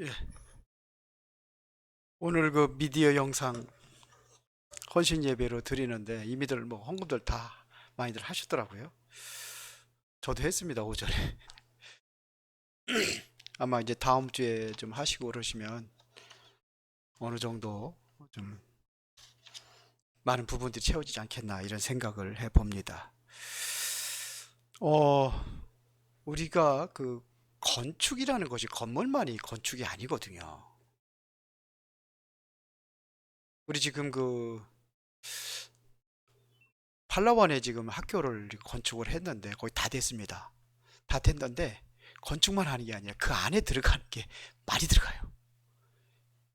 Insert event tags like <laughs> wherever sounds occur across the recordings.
예. 오늘 그 미디어 영상 헌신 예배로 드리는데 이미들 뭐 헌금들 다 많이들 하셨더라고요. 저도 했습니다 오전에. <clears throat> 아마 이제 다음 주에 좀 하시고 그러시면 어느 정도 좀 많은 부분들이 채워지지 않겠나 이런 생각을 해봅니다. 어, 우리가 그 건축이라는 것이 건물만이 건축이 아니거든요. 우리 지금 그 팔라완에 지금 학교를 건축을 했는데 거의 다 됐습니다. 다 됐는데 건축만 하는 게 아니라 그 안에 들어가는 게 많이 들어가요.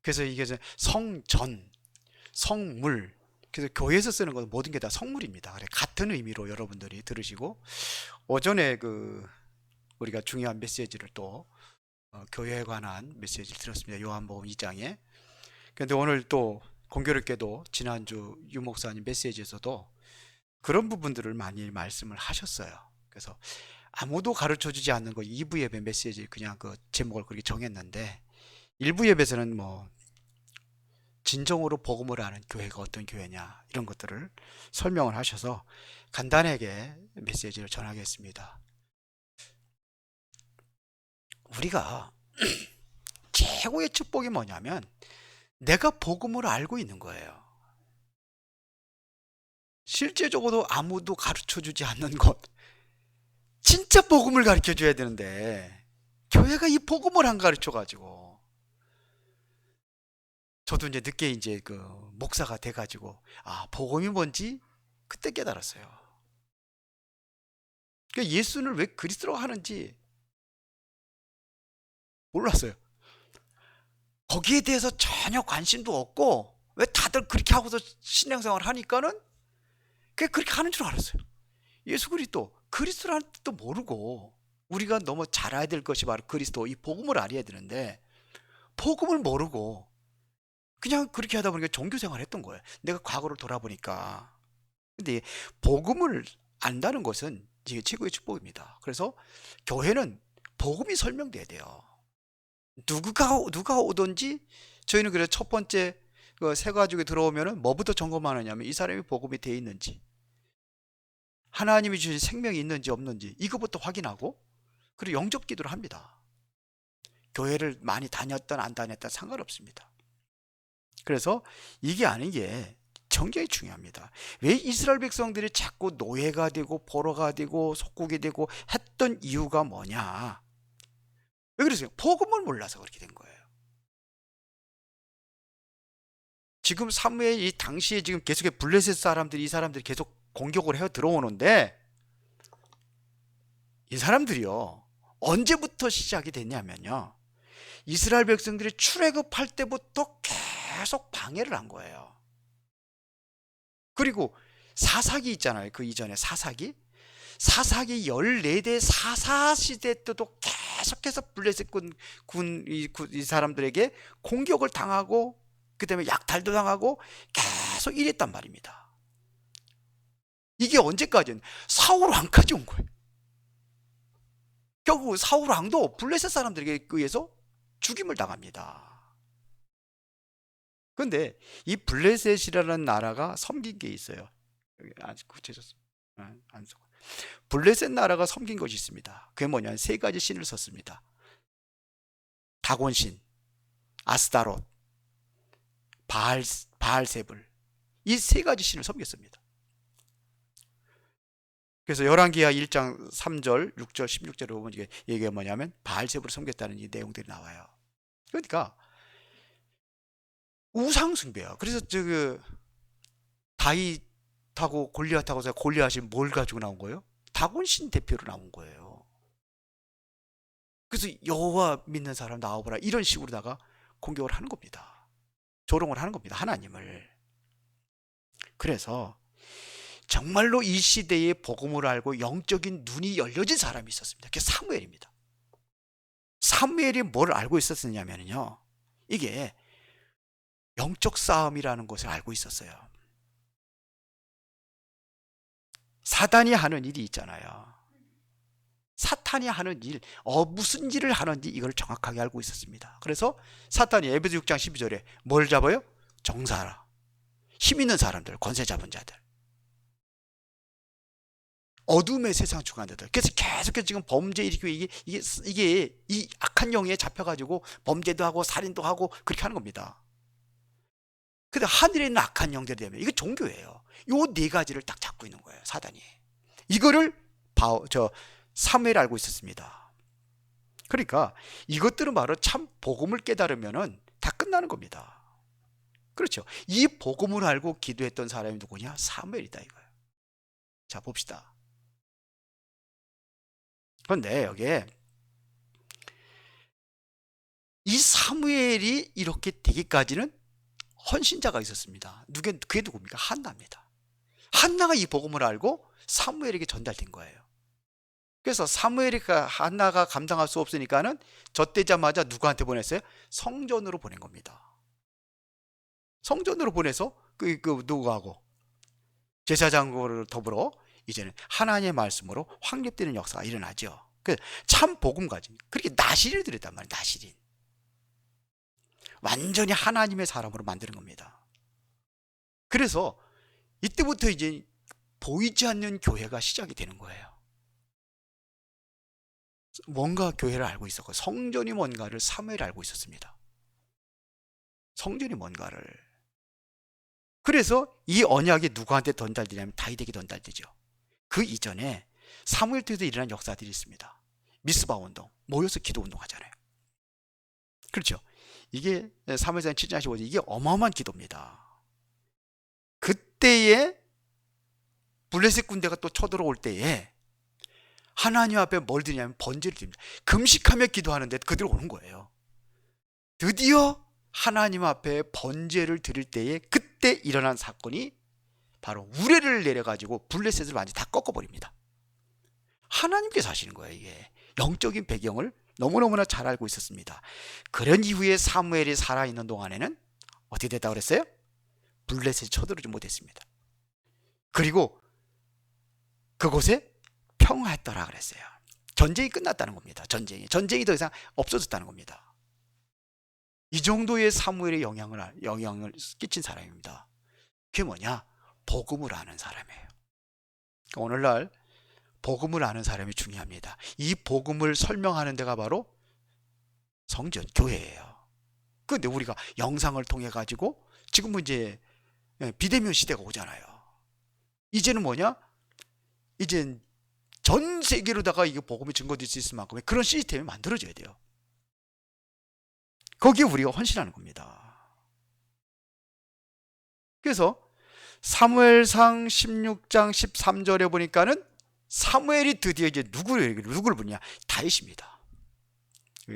그래서 이게 성전, 성물, 그래서 교회에서 쓰는 건 모든 게 다 성물입니다. 같은 의미로 여러분들이 들으시고 오전에 그 우리가 중요한 메시지를 또 어, 교회에 관한 메시지를 들었습니다. 요한복음 2장에. 그런데 오늘 또 공교롭게도 지난주 유 목사님 메시지에서도 그런 부분들을 많이 말씀을 하셨어요. 그래서 아무도 가르쳐 주지 않는 거 2부 예배 메시지 그냥 그 제목을 그렇게 정했는데 1부 예배에서는 뭐 진정으로 복음을 하는 교회가 어떤 교회냐 이런 것들을 설명을 하셔서 간단하게 메시지를 전하겠습니다. 우리가 <clears throat> 최고의 축복이 뭐냐면 내가 복음을 알고 있는 거예요. 실제적으로 아무도 가르쳐 주지 않는 것. 진짜 복음을 가르쳐 줘야 되는데 교회가 이 복음을 안 가르쳐 가지고 저도 이제 늦게 이제 그 목사가 돼 가지고 아, 복음이 뭔지 그때 깨달았어요. 그러니까 예수를 왜 그리스도라고 하는지 몰랐어요. 거기에 대해서 전혀 관심도 없고 왜 다들 그렇게 하고서 신앙생활을 하니까는 그게 그렇게 하는 줄 알았어요. 예수 그리스도 그리스도라는 뜻도 모르고 우리가 너무 잘 알아야 될 것이 바로 그리스도 이 복음을 알아야 되는데 복음을 모르고 그냥 그렇게 하다 보니까 종교 생활을 했던 거예요. 내가 과거를 돌아보니까 근데 복음을 안다는 것은 이게 최고의 축복입니다. 그래서 교회는 복음이 설명돼야 돼요. 누가 누가 오든지 저희는 그래서 첫 번째 그새 가족이 들어오면은 뭐부터 점검하느냐면 이 사람이 복음이 돼 있는지 하나님이 주신 생명이 있는지 없는지 이거부터 확인하고 그리고 영접 기도를 합니다. 교회를 많이 다녔던 안 다녔던 상관없습니다. 그래서 이게 아닌 게 굉장히 중요합니다. 왜 이스라엘 백성들이 자꾸 노예가 되고 포로가 되고 속국이 되고 했던 이유가 뭐냐? 왜 그러세요? 복음을 몰라서 그렇게 된 거예요. 지금 사무엘 이 당시에 지금 계속해 블레셋 사람들이 이 사람들이 계속 공격을 해 들어오는데 이 사람들이요 언제부터 시작이 됐냐면요 이스라엘 백성들이 출애굽할 때부터 계속 방해를 한 거예요. 그리고 사사기 있잖아요. 그 이전에 사사기. 사사기 14대 사사 시대 때도 계속해서 블레셋 군, 군, 이, 사람들에게 공격을 당하고 그다음에 약탈도 당하고 계속 이랬단 말입니다. 이게 언제까지는 사울 왕까지 온 거예요. 결국 사울 왕도 블레셋 사람들에게 의해서 죽임을 당합니다. 근데 이 블레셋이라는 나라가 섬긴 게 있어요. 안 구체적으로 안, 안 써. 블레셋 나라가 섬긴 것이 있습니다. 그게 뭐냐면 세 가지 신을 썼습니다. 다곤신, 아스타롯, 바알, 바알세불 이 세 가지 신을 섬겼습니다. 그래서 열왕기하 1장 3절, 6절, 16절에 보면 이게 얘기가 뭐냐면 바알세불을 섬겼다는 이 내용들이 나와요. 그러니까 우상 숭배야. 그래서 저 그 다윗 하고 골리앗하고 서 골리앗이 뭘 가지고 나온 거예요? 다곤신 대표로 나온 거예요. 그래서 여호와 믿는 사람 나와보라 이런 식으로다가 공격을 하는 겁니다. 조롱을 하는 겁니다. 하나님을. 그래서 정말로 이 시대에 복음을 알고 영적인 눈이 열려진 사람이 있었습니다. 그게 사무엘입니다. 사무엘이 뭘 알고 있었느냐면요. 이게 영적 싸움이라는 것을 알고 있었어요. 사단이 하는 일이 있잖아요. 사탄이 하는 일, 어 무슨 일을 하는지 이걸 정확하게 알고 있었습니다. 그래서 사탄이 에베소 6장 12절에 뭘 잡아요? 정사라. 힘 있는 사람들, 권세 잡은 자들. 어둠의 세상 중간자들. 그래서 계속해서 지금 범죄 일으키고 이게 이게 이게 이 악한 영에 잡혀가지고 범죄도 하고 살인도 하고 그렇게 하는 겁니다. 근데 하늘에 있는 악한 영들이 되면 이거 종교예요. 요 네 가지를 딱 잡고 있는 거예요, 사단이. 이거를 바오 저 사무엘 알고 있었습니다. 그러니까 이것들은 바로 참 복음을 깨달으면은 다 끝나는 겁니다. 그렇죠. 이 복음을 알고 기도했던 사람이 누구냐? 사무엘이다 이거예요. 자 봅시다. 그런데 여기에 이 사무엘이 이렇게 되기까지는 헌신자가 있었습니다. 누게 그게 누굽니까? 한나입니다. 한나가 이 복음을 알고 사무엘에게 전달된 거예요. 그래서 사무엘이가 한나가 감당할 수 없으니까는 젖되자마자 누구한테 보냈어요? 성전으로 보낸 겁니다. 성전으로 보내서 그, 그 누구하고 제사장으로 더불어 이제는 하나님의 말씀으로 확립되는 역사가 일어나죠. 그 참 복음 가진 그렇게 나시린을 드렸단 말이에요. 나시린. 완전히 하나님의 사람으로 만드는 겁니다. 그래서 이때부터 이제 보이지 않는 교회가 시작이 되는 거예요. 뭔가 교회를 알고 있었고 성전이 뭔가를 사무엘이 알고 있었습니다. 성전이 뭔가를 그래서 이 언약이 누구한테 전달되냐면 다윗에게 전달되죠. 그 이전에 사무엘 때도 일어난 역사들이 있습니다. 미스바 운동, 모여서 기도 운동 하잖아요. 그렇죠. 이게 사무엘상 7장 15절 이게 어마어마한 기도입니다. 그때에 블레셋 군대가 또 쳐들어올 때에 하나님 앞에 뭘 드냐면 번제를 드립니다. 금식하며 기도하는데 그들이 오는 거예요. 드디어 하나님 앞에 번제를 드릴 때에 그때 일어난 사건이 바로 우레를 내려가지고 블레셋을 완전히 다 꺾어버립니다. 하나님께서 하시는 거예요, 이게. 영적인 배경을 너무너무나 잘 알고 있었습니다. 그런 이후에 사무엘이 살아있는 동안에는 어떻게 됐다고 그랬어요? 블레셋이 쳐들어오지 못했습니다. 그리고 그곳에 평화했더라 그랬어요. 전쟁이 끝났다는 겁니다. 전쟁이. 전쟁이 더 이상 없어졌다는 겁니다. 이 정도의 사무엘의 영향을, 영향을 끼친 사람입니다. 그게 뭐냐? 복음을 아는 사람이에요. 오늘날 복음을 아는 사람이 중요합니다. 이 복음을 설명하는 데가 바로 성전, 교회예요. 그런데 우리가 영상을 통해 가지고 지금은 이제 비대면 시대가 오잖아요. 이제는 뭐냐? 이제 전 세계로다가 이게 복음이 증거될 수 있을 만큼의 그런 시스템이 만들어져야 돼요. 거기에 우리가 헌신하는 겁니다. 그래서 사무엘상 16장 13절에 보니까는 사무엘이 드디어 이제 누구를 누구를 부냐 다윗입니다.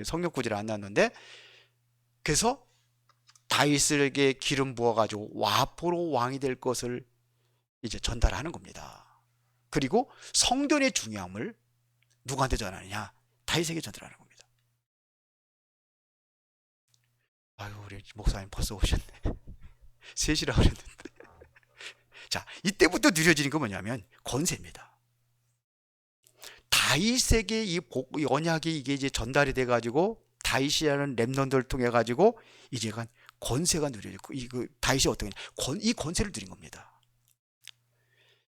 성경 구절에 안 나왔는데 그래서 다윗에게 기름 부어 가지고 와포로 왕이 될 것을 이제 전달하는 겁니다. 그리고 성전의 중요함을 누구한테 전하느냐? 다윗에게 전달하는 겁니다. 아유 우리 목사님 벌써 오셨네. <laughs> 셋이라 그랬는데. <laughs> 자 이때부터 누려지는 건 뭐냐면 권세입니다. 다윗에게 이, 언약이 이게 이제 전달이 돼 가지고 다윗이라는 렘넌들을 통해 가지고 이제가 권세가 누려지고 이그 다윗이 어떻게 권, 이 권세를 누린 겁니다.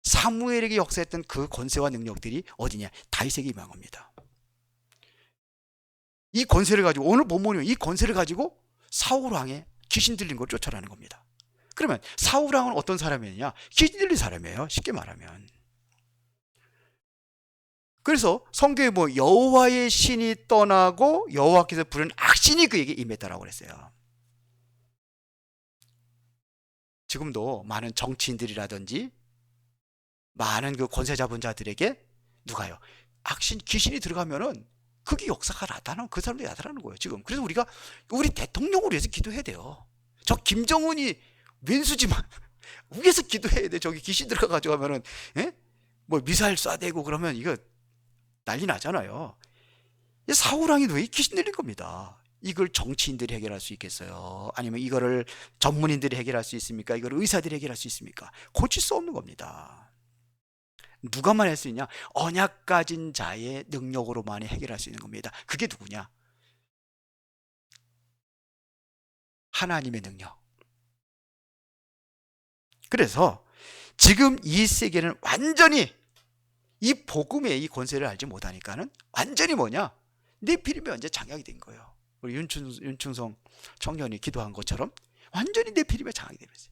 사무엘에게 역사했던 그 권세와 능력들이 어디냐? 다윗에게 임한 겁니다. 이 권세를 가지고 오늘 본문이 이 권세를 가지고 사울 왕의 귀신 들린 걸 쫓아라는 겁니다. 그러면 사울 왕은 어떤 사람이냐? 귀신 들린 사람이에요. 쉽게 말하면. 그래서 성경에 뭐 여호와의 신이 떠나고 여호와께서 부른 악신이 그에게 임했다라고 그랬어요. 지금도 많은 정치인들이라든지 많은 그 권세 잡은 자들에게 누가요? 악신 귀신이 들어가면은 그게 역사가 나타나는 그 사람들이 나타나는 거예요. 지금 그래서 우리가 우리 대통령을 위해서 기도해야 돼요. 저 김정은이 왼수지만 <laughs> 위에서 기도해야 돼. 저기 귀신 들어가 가지고 하면은 예? 뭐 미사일 쏴대고 그러면 이거 난리 나잖아요. 사우랑이 왜 귀신 들린 겁니다. 이걸 정치인들이 해결할 수 있겠어요? 아니면 이거를 전문인들이 해결할 수 있습니까? 이걸 의사들이 해결할 수 있습니까? 고칠 수 없는 겁니다. 누가만 할 수 있냐? 언약 가진 자의 능력으로만이 해결할 수 있는 겁니다. 그게 누구냐? 하나님의 능력. 그래서 지금 이 세계는 완전히 이 복음의 이 권세를 알지 못하니까는 완전히 뭐냐? 내 피림이 완전 장악이 된 거예요. 우리 윤춘, 윤충성 청년이 기도한 것처럼 완전히 내 피림에 장악이 되면서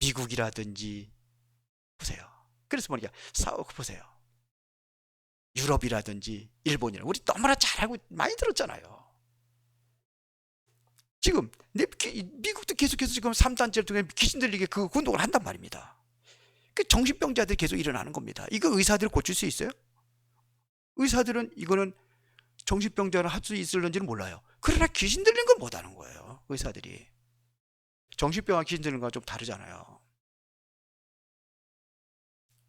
미국이라든지 보세요. 그래서 뭐냐? 사우크 보세요. 유럽이라든지 일본이라 우리 너무나 잘 알고 많이 들었잖아요. 지금 미국도 계속해서 지금 3단체를 통해 귀신 들리게 그 운동을 한단 말입니다. 그 정신병자들이 계속 일어나는 겁니다. 이거 의사들 고칠 수 있어요? 의사들은 이거는 정신병자를 할 수 있을런지는 몰라요. 그러나 귀신 들리는 건 못하는 거예요. 의사들이. 정신병과 귀신 들리는 건좀 다르잖아요.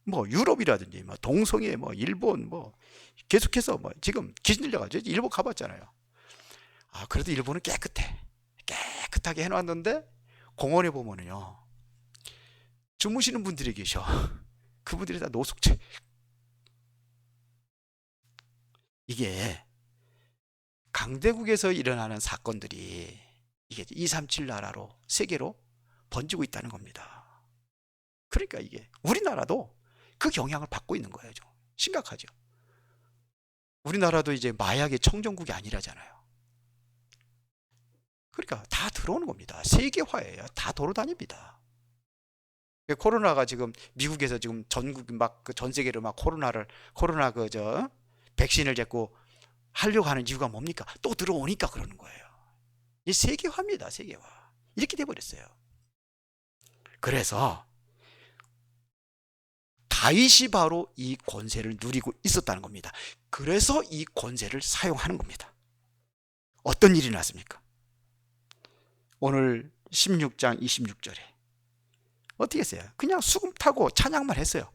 뭐 유럽이라든지 뭐 동성애 뭐 일본 뭐 계속해서 뭐 지금 귀신 들려가지고 일본 가봤잖아요. 아 그래도 일본은 깨끗해. 깨끗하게 해놨는데 공원에 보면은요 주무시는 분들이 계셔. 그분들이 다 노숙체. 이게 강대국에서 일어나는 사건들이 이게 237 나라로 세계로 번지고 있다는 겁니다. 그러니까 이게 우리나라도 그 영향을 받고 있는 거예요. 좀 심각하죠. 우리나라도 이제 마약의 청정국이 아니라잖아요. 그러니까 다 들어오는 겁니다. 세계화예요. 다 돌아다닙니다. 코로나가 지금 미국에서 지금 전국 막 전 세계로 막 코로나를 코로나 그저 백신을 잡고 하려고 하는 이유가 뭡니까? 또 들어오니까 그러는 거예요. 이 세계화입니다. 세계화. 이렇게 돼 버렸어요. 그래서 다윗이 바로 이 권세를 누리고 있었다는 겁니다. 그래서 이 권세를 사용하는 겁니다. 어떤 일이 났습니까? 오늘 16장 26절에 어떻게 했어요? 그냥 수금 타고 찬양만 했어요.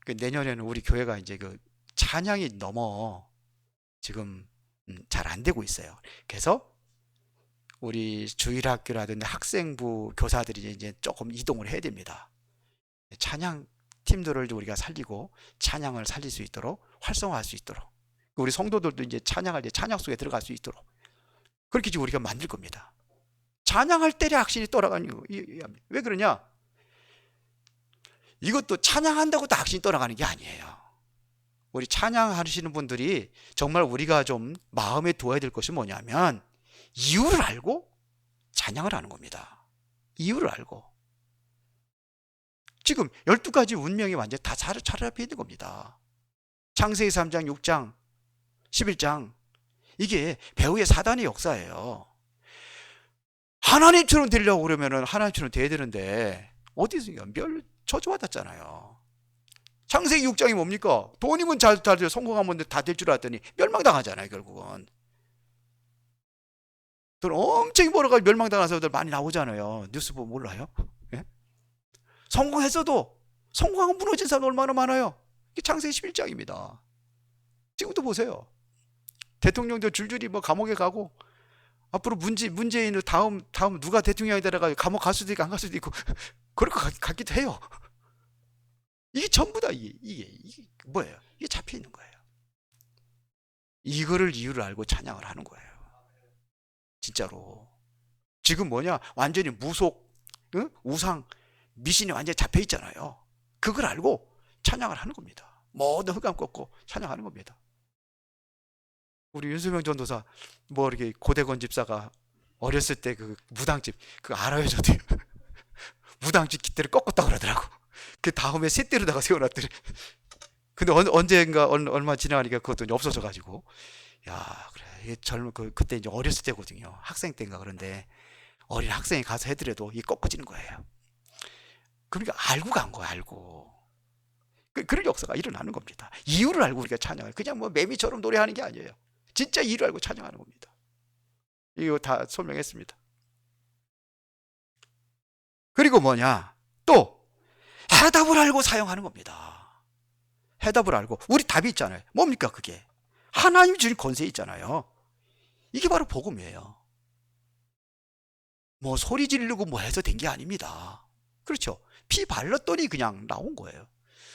그 내년에는 우리 교회가 이제 그 찬양이 너무 지금 음, 잘안 되고 있어요. 그래서 우리 주일학교라든지 학생부 교사들이 이제 조금 이동을 해야 됩니다. 찬양 팀들을 우리가 살리고 찬양을 살릴 수 있도록 활성화할 수 있도록 우리 성도들도 이제 찬양할 때 찬양 속에 들어갈 수 있도록 그렇게 우리가 만들 겁니다. 찬양할 때에 확신이 떠나가는 거. 왜 그러냐? 이것도 찬양한다고 또 확신이 떠나가는 게 아니에요. 우리 찬양하시는 분들이 정말 우리가 좀 마음에 두어야 될 것이 뭐냐면 이유를 알고 찬양을 하는 겁니다. 이유를 알고. 지금 12가지 운명이 완전 다 차려, 차려져 있는 겁니다. 창세기 3장, 6장, 11장. 이게 배후의 사단의 역사예요. 하나님처럼 되려고 그러면은 하나님처럼 돼야 되는데 어디서 멸 저주받았잖아요. 창세기 6장이 뭡니까? 돈이면 잘, 잘 성공하면 다될 줄 알았더니 멸망당하잖아요, 결국은. 돈 엄청 벌어가지고 멸망당한 사람들 많이 나오잖아요. 뉴스 보면 몰라요? 예? 성공했어도 성공하고 무너진 사람 얼마나 많아요? 이게 창세기 11장입니다. 지금도 보세요. 대통령도 줄줄이 뭐 감옥에 가고 앞으로 문재 문재인을 다음 다음 누가 대통령이 되다가 감옥 갈 수도 있고 안 갈 수도 있고 <laughs> 그럴 것 같, 같기도 해요. 이게 전부 다 이게, 이게 이게 뭐예요? 이게 잡혀 있는 거예요. 이거를 이유를 알고 찬양을 하는 거예요. 진짜로. 지금 뭐냐? 완전히 무속, 응? 우상, 미신이 완전히 잡혀 있잖아요. 그걸 알고 찬양을 하는 겁니다. 모든 흑암 꺾고 찬양하는 겁니다. 우리 윤수명 전도사 뭐 이렇게 고대건 집사가 어렸을 때 그 무당집 그거 알아요 저도 <laughs> 무당집 깃대를 꺾었다 그러더라고. 그 다음에 셋대로다가 세워놨더니. 근데 언, 언젠가 얼, 얼마 지나가니까 그것도 이제 없어져 가지고. 야 그래. 젊은 그 그때 이제 어렸을 때거든요. 학생 때인가 그런데 어린 학생이 가서 해더라도 이게 꺾어지는 거예요. 그러니까 알고 간 거야 알고. 그, 그런 역사가 일어나는 겁니다. 이유를 알고 우리가 찬양을. 그냥 뭐 매미처럼 노래하는 게 아니에요 진짜 이유를 알고 찬양하는 겁니다. 이거 다 설명했습니다. 그리고 뭐냐? 또 해답을 알고 사용하는 겁니다. 해답을 알고 우리 답이 있잖아요. 뭡니까 그게? 하나님 주신 권세 있잖아요. 이게 바로 복음이에요. 뭐 소리 지르고 뭐 해서 된 게 아닙니다. 그렇죠. 피 발랐더니 그냥 나온 거예요.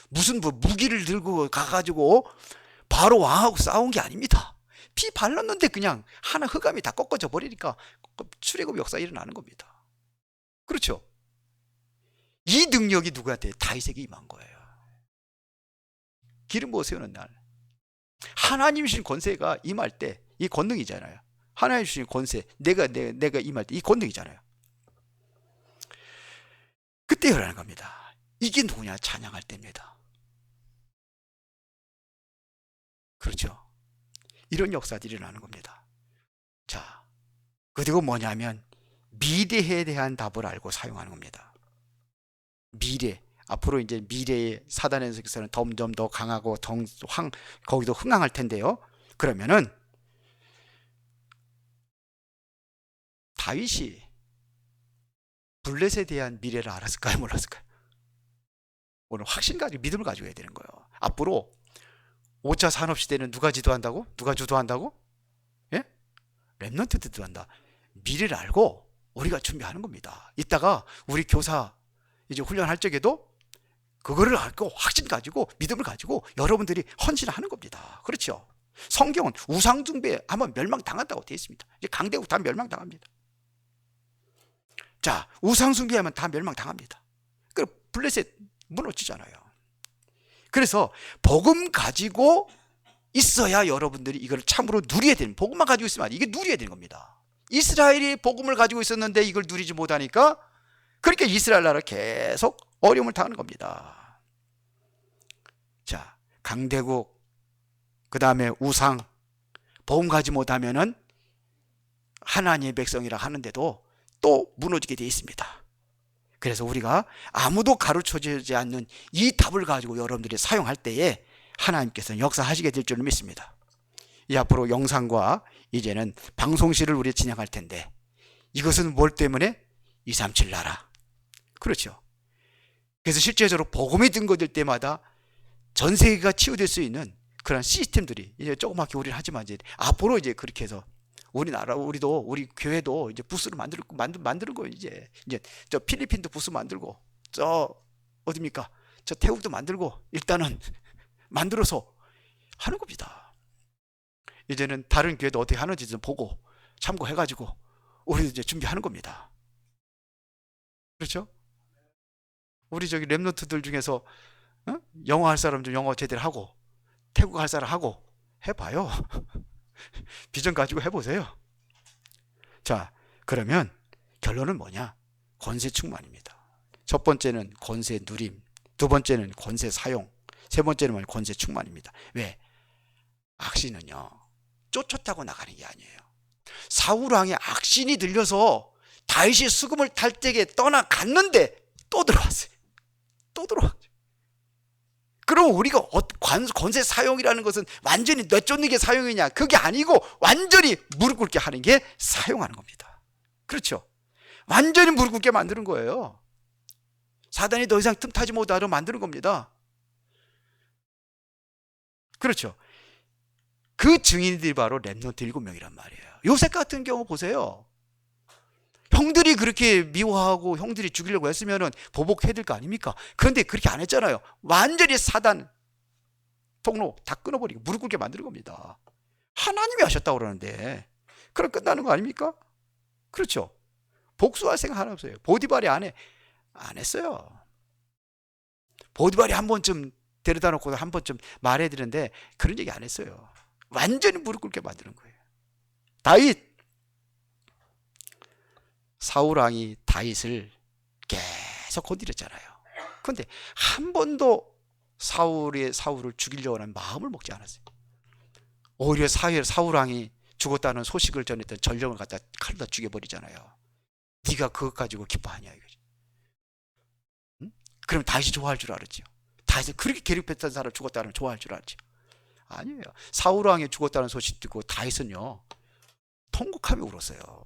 무슨 뭐 무기를 들고 가가지고 바로 왕하고 싸운 게 아닙니다. 피 발랐는데 그냥 하나 흑암이 다 꺾어져 버리니까 출애굽 역사 일어나는 겁니다. 그렇죠? 이 능력이 누구한테 다윗에게 임한 거예요. 기름 부어 세우는 날 하나님 주신 권세가 임할 때 이 권능이잖아요. 하나님 주신 권세 내가 내, 내가 임할 때 이 권능이잖아요. 그때 일어나는 겁니다. 이게 누구냐 찬양할 때입니다. 그렇죠. 이런 역사들이 일어나는 겁니다. 자, 그리고 뭐냐면 미래에 대한 답을 알고 사용하는 겁니다. 미래. 앞으로 이제 미래의 사단에서는 점점 더 강하고 더 황, 거기도 흥황할 텐데요. 그러면은 다윗이 블렛에 대한 미래를 알았을까요? 몰랐을까요? 오늘 확신 가지고 믿음을 가지고 해야 되는 거예요. 앞으로 5차 산업 시대는 누가 지도한다고? 누가 주도한다고? 예? 랩런트 주도한다. 미래를 알고 우리가 준비하는 겁니다. 이따가 우리 교사 이제 훈련할 적에도 그거를 알고 확신 가지고 믿음을 가지고 여러분들이 헌신하는 겁니다. 그렇죠? 성경은 우상 숭배 하면 멸망 당한다고 되어 있습니다. 이제 강대국 다 멸망 당합니다. 자, 우상 숭배하면 다 멸망 당합니다. 그 블레셋 무너지잖아요. 그래서 복음 가지고 있어야 여러분들이 이걸 참으로 누려야 되는 복음만 가지고 있으면 이게 누려야 되는 겁니다. 이스라엘이 복음을 가지고 있었는데 이걸 누리지 못하니까 그러니까 이스라엘 나라 계속 어려움을 당하는 겁니다. 자, 강대국 그 다음에 우상 복음 가지 못하면은 하나님의 백성이라 하는데도 또 무너지게 되어 있습니다. 그래서 우리가 아무도 가르쳐 주지 않는 이 답을 가지고 여러분들이 사용할 때에 하나님께서는 역사하시게 될 줄 믿습니다. 이 앞으로 영상과 이제는 방송실을 우리 진행할 텐데 이것은 뭘 때문에 237 나라. 그렇죠. 그래서 실제적으로 복음이 등거될 때마다 전 세계가 치유될 수 있는 그런 시스템들이 이제 조그맣게 우리는 하지만 이제 앞으로 이제 그렇게 해서 우리나라 우리도 우리 교회도 이제 부스를 만들고 만들 거예요 이제 이제 저 필리핀도 부스 만들고 저 어디입니까 저 태국도 만들고 일단은 <laughs> 만들어서 하는 겁니다. 이제는 다른 교회도 어떻게 하는지 좀 보고 참고해 가지고 우리도 이제 준비하는 겁니다. 그렇죠? 우리 저기 랩노트들 중에서 어? 영어 할 사람 좀 영어 제대로 하고 태국어 할 사람 하고 해봐요. <laughs> <laughs> 비전 가지고 해보세요. 자, 그러면 결론은 뭐냐? 권세 충만입니다. 첫 번째는 권세 누림, 두 번째는 권세 사용, 세 번째는 권세 충만입니다. 왜? 악신은요, 쫓았다고 나가는 게 아니에요. 사울왕의 악신이 들려서 다윗이 수금을 탈 때에 떠나갔는데 또 들어왔어요. 또 들어왔어요. 그럼 우리가 어, 권세 사용이라는 것은 완전히 내쫓는 게 사용이냐? 그게 아니고 완전히 무릎 꿇게 하는 게 사용하는 겁니다. 그렇죠? 완전히 무릎 꿇게 만드는 거예요. 사단이 더 이상 틈타지 못하도록 만드는 겁니다. 그렇죠? 그 증인들이 바로 랩노트 일곱 명이란 말이에요. 요셉 같은 경우 보세요. 형들이 그렇게 미워하고 형들이 죽이려고 했으면은 보복해야 될 거 아닙니까? 그런데 그렇게 안 했잖아요. 완전히 사단 통로 다 끊어버리고 무릎 꿇게 만드는 겁니다. 하나님이 하셨다고 그러는데 그럼 끝나는 거 아닙니까? 그렇죠. 복수할 생각 하나 없어요. 보디발이 안 해. 안 했어요. 보디발이 한 번쯤 데려다 놓고 한 번쯤 말해야 되는데 그런 얘기 안 했어요. 완전히 무릎 꿇게 만드는 거예요. 다윗 사울 왕이 다윗을 계속 건드렸잖아요. 그런데 한 번도 사울의 사울을 죽이려고 하는 마음을 먹지 않았어요. 오히려 사울 사울 왕이 죽었다는 소식을 전했던 전령을 갖다 칼로 죽여버리잖아요. 네가 그것 가지고 기뻐하냐 이거지. 응? 그럼 다윗이 좋아할 줄 알았죠. 다윗이 그렇게 괴롭혔던 사람 죽었다는 좋아할 줄 알죠. 아니에요. 사울 왕이 죽었다는 소식 듣고 다윗은요 통곡하며 울었어요.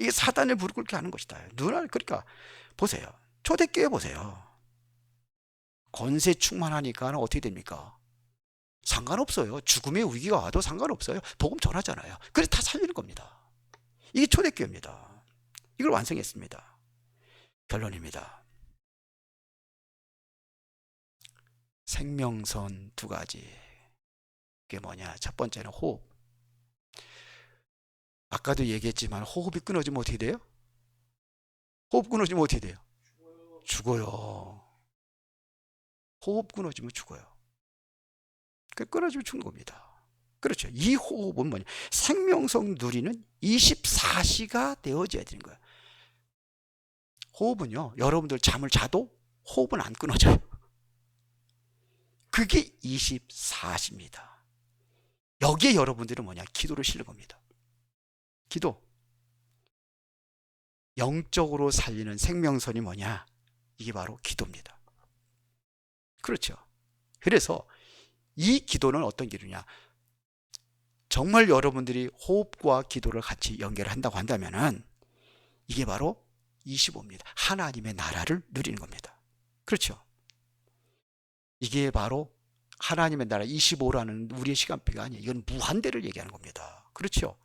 이게 사단을 무릎 꿇게 하는 것이다. 누나 그러니까 보세요. 초대교회 보세요. 권세 충만하니까 어떻게 됩니까? 상관없어요. 죽음의 위기가 와도 상관없어요. 복음 전하잖아요. 그래서 다 살리는 겁니다. 이게 초대교회입니다. 이걸 완성했습니다. 결론입니다. 생명선 두 가지. 그게 뭐냐? 첫 번째는 호흡. 아까도 얘기했지만 호흡이 끊어지면 어떻게 돼요? 호흡 끊어지면 어떻게 돼요? 죽어요. 호흡 끊어지면 죽어요. 그 끊어지면 죽는 겁니다. 그렇죠. 이 호흡은 뭐냐? 생명성 누리는 24시가 되어져야 되는 거예요. 호흡은요, 여러분들 잠을 자도 호흡은 안 끊어져요. 그게 24시입니다. 여기에 여러분들은 뭐냐? 기도를 실는 겁니다. 기도. 영적으로 살리는 생명선이 뭐냐? 이게 바로 기도입니다. 그렇죠. 그래서 이 기도는 어떤 기도냐? 정말 여러분들이 호흡과 기도를 같이 연결한다고 한다면은 이게 바로 25입니다. 하나님의 나라를 누리는 겁니다. 그렇죠. 이게 바로 하나님의 나라 25라는 우리의 시간표가 아니에요. 이건 무한대를 얘기하는 겁니다. 그렇죠.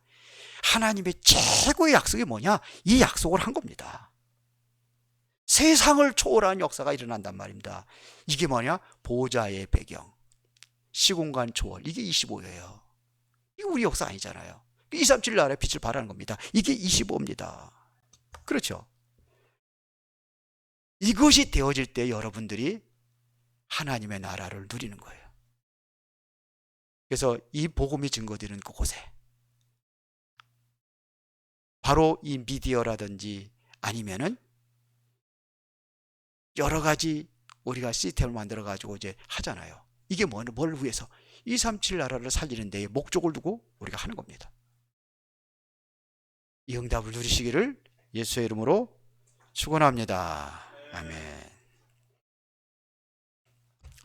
하나님의 최고의 약속이 뭐냐? 이 약속을 한 겁니다. 세상을 초월한 역사가 일어난단 말입니다. 이게 뭐냐? 보좌의 배경, 시공간 초월. 이게 25예요. 이거 우리 역사 아니잖아요. 237 나라의 빛을 발하는 겁니다. 이게 25입니다. 그렇죠. 이것이 되어질 때 여러분들이 하나님의 나라를 누리는 거예요. 그래서 이 복음이 증거되는 그곳에 바로 이 미디어라든지 아니면은 여러 가지 우리가 시스템을 만들어 가지고 이제 하잖아요. 이게 뭐, 뭘 위해서? 237 나라를 살리는 데에 목적을 두고 우리가 하는 겁니다. 이 응답을 누리시기를 예수의 이름으로 축원합니다. 아멘.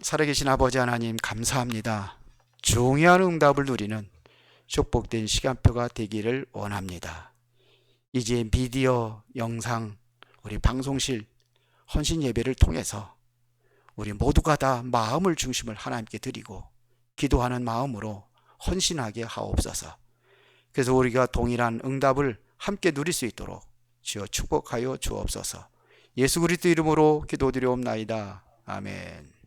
살아계신 아버지 하나님 감사합니다. 중요한 응답을 누리는 축복된 시간표가 되기를 원합니다. 이제 미디어, 영상, 우리 방송실 헌신 예배를 통해서 우리 모두가 다 마음을 중심을 하나님께 드리고 기도하는 마음으로 헌신하게 하옵소서. 그래서 우리가 동일한 응답을 함께 누릴 수 있도록 주여 축복하여 주옵소서. 예수 그리스도 이름으로 기도드리옵나이다. 아멘.